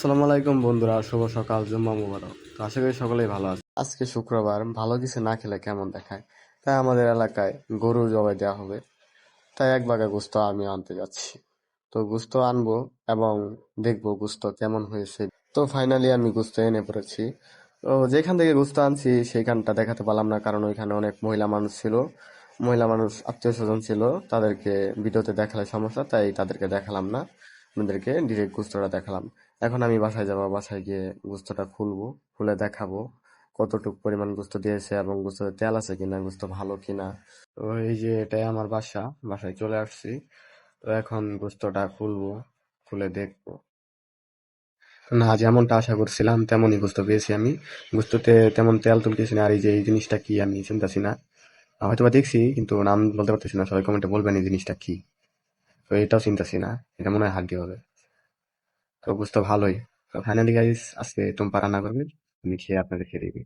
আসসালামু আলাইকুম বন্ধুরা, শুভ সকাল, জুম্মা মুবারক। তো আশা করি সকলেই ভালো আছে আজকে শুক্রবার, ভালো কিছু না খেলে কেমন দেখায়? তাই আমাদের এলাকায় গরু জবাই দেওয়া হবে। তাই এক বাগা গোস্ত আমি আনতে যাচ্ছি। তো গুস্ত আনব এবং দেখব গুস্ত কেমন হয়েছে। তো ফাইনালি আমি গুস্ত এনে পড়েছি। তো যেখান থেকে গুস্ত আনছি, সেইখানটা দেখাতে পারলাম না, কারণ ওইখানে অনেক মহিলা মানুষ ছিল। মহিলা মানুষ, আত্মীয় স্বজন ছিল। তাদেরকে ভিডিওতে দেখালে সমস্যা, তাই তাদেরকে দেখালাম না। আপনাদেরকে ডিরেক্ট গোস্তটা দেখালাম। এখন আমি বাসায় যাব, বাসায় গিয়ে গোস্তটা খুলবো, খুলে দেখাবো কতটুকু পরিমাণ গোস্ত দিয়েছে এবং গোস্ততে তেল আছে কিনা, গুস্ত ভালো কিনা। তো এই যে এটাই আমার বাসা, বাসায় চলে আসছি। তো এখন গোস্তটা খুলবো, খুলে দেখব। না, যেমনটা আশা করছিলাম তেমনই গোস্ত পেয়েছি আমি। গোস্ততে তেমন তেল তুল কিছু না, আর এই যে এই জিনিসটা কি আমি চিন্তাছি না। হয়তো বা দেখছি, কিন্তু নাম বলতে পারতেছি না, সবাই কমেন্টে বলবেন এই জিনিসটা কি। তো এটাও চিন্তাছি না, এটা মনে হয় হাড্ডি হবে। তো বুঝতে ভালোই। তো ফাইনালি গাইস আজকে তুমপারা না করবে আমি খেয়ে আপনাদের খেয়ে দিবি।